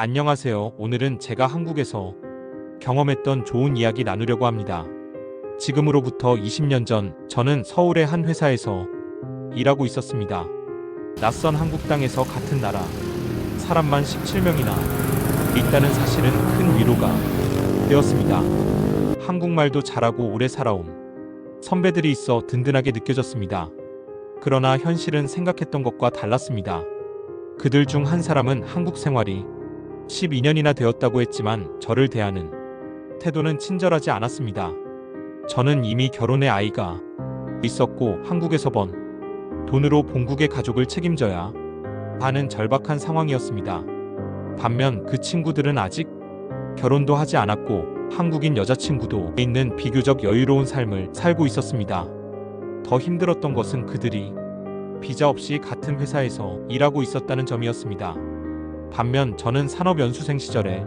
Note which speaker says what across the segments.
Speaker 1: 안녕하세요. 오늘은 제가 한국에서 경험했던 좋은 이야기 나누려고 합니다. 지금으로부터 20년 전 저는 서울의 한 회사에서 일하고 있었습니다. 낯선 한국 땅에서 같은 나라 사람만 17명이나 있다는 사실은 큰 위로가 되었습니다. 한국말도 잘하고 오래 살아온 선배들이 있어 든든하게 느껴졌습니다. 그러나 현실은 생각했던 것과 달랐습니다. 그들 중 한 사람은 한국 생활이 12년이나 되었다고 했지만 저를 대하는 태도는 친절하지 않았습니다. 저는 이미 결혼해 아이가 있었고 한국에서 번 돈으로 본국의 가족을 책임져야 하는 절박한 상황이었습니다. 반면 그 친구들은 아직 결혼도 하지 않았고 한국인 여자친구도 있는 비교적 여유로운 삶을 살고 있었습니다. 더 힘들었던 것은 그들이 비자 없이 같은 회사에서 일하고 있었다는 점이었습니다. 반면 저는 산업연수생 시절에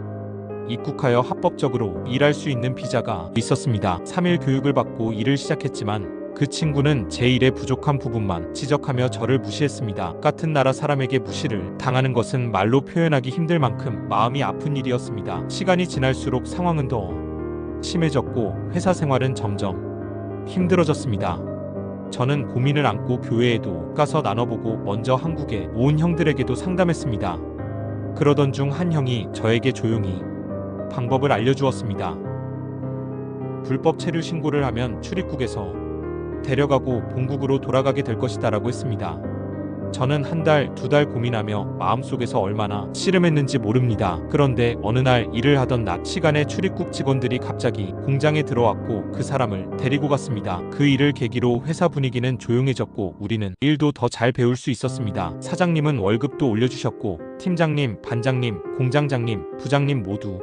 Speaker 1: 입국하여 합법적으로 일할 수 있는 비자가 있었습니다. 3일 교육을 받고 일을 시작했지만 그 친구는 제 일의 부족한 부분만 지적하며 저를 무시했습니다. 같은 나라 사람에게 무시를 당하는 것은 말로 표현하기 힘들 만큼 마음이 아픈 일이었습니다. 시간이 지날수록 상황은 더 심해졌고 회사 생활은 점점 힘들어졌습니다. 저는 고민을 안고 교회에도 가서 나눠보고 먼저 한국에 온 형들에게도 상담했습니다. 그러던 중 한 형이 저에게 조용히 방법을 알려주었습니다. 불법 체류 신고를 하면 출입국에서 데려가고 본국으로 돌아가게 될 것이다라고 했습니다. 저는 한 달, 두 달 고민하며 마음속에서 얼마나 씨름했는지 모릅니다. 그런데 어느 날 일을 하던 낮 시간에 출입국 직원들이 갑자기 공장에 들어왔고 그 사람을 데리고 갔습니다. 그 일을 계기로 회사 분위기는 조용해졌고 우리는 일도 더 잘 배울 수 있었습니다. 사장님은 월급도 올려주셨고 팀장님, 반장님, 공장장님, 부장님 모두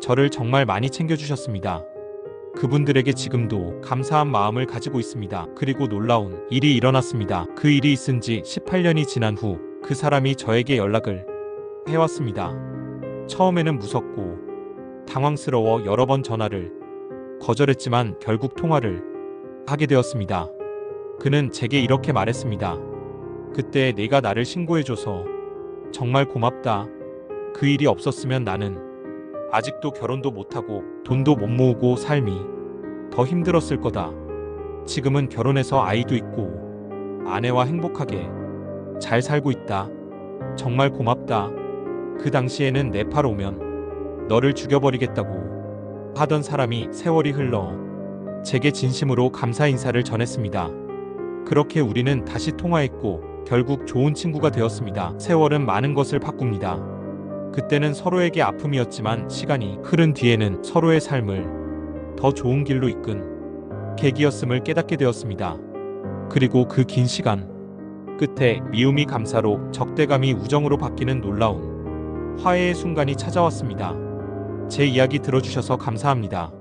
Speaker 1: 저를 정말 많이 챙겨주셨습니다. 그분들에게 지금도 감사한 마음을 가지고 있습니다. 그리고 놀라운 일이 일어났습니다. 그 일이 있은 지 18년이 지난 후 그 사람이 저에게 연락을 해왔습니다. 처음에는 무섭고 당황스러워 여러 번 전화를 거절했지만 결국 통화를 하게 되었습니다. 그는 제게 이렇게 말했습니다. 그때 내가 나를 신고해줘서 정말 고맙다. 그 일이 없었으면 나는 아직도 결혼도 못하고 돈도 못 모으고 삶이 더 힘들었을 거다. 지금은 결혼해서 아이도 있고 아내와 행복하게 잘 살고 있다. 정말 고맙다. 그 당시에는 내팔 오면 너를 죽여버리겠다고 하던 사람이 세월이 흘러 제게 진심으로 감사 인사를 전했습니다. 그렇게 우리는 다시 통화했고 결국 좋은 친구가 되었습니다. 세월은 많은 것을 바꿉니다. 그때는 서로에게 아픔이었지만 시간이 흐른 뒤에는 서로의 삶을 더 좋은 길로 이끈 계기였음을 깨닫게 되었습니다. 그리고 그 긴 시간 끝에 미움이 감사로 적대감이 우정으로 바뀌는 놀라운 화해의 순간이 찾아왔습니다. 제 이야기 들어주셔서 감사합니다.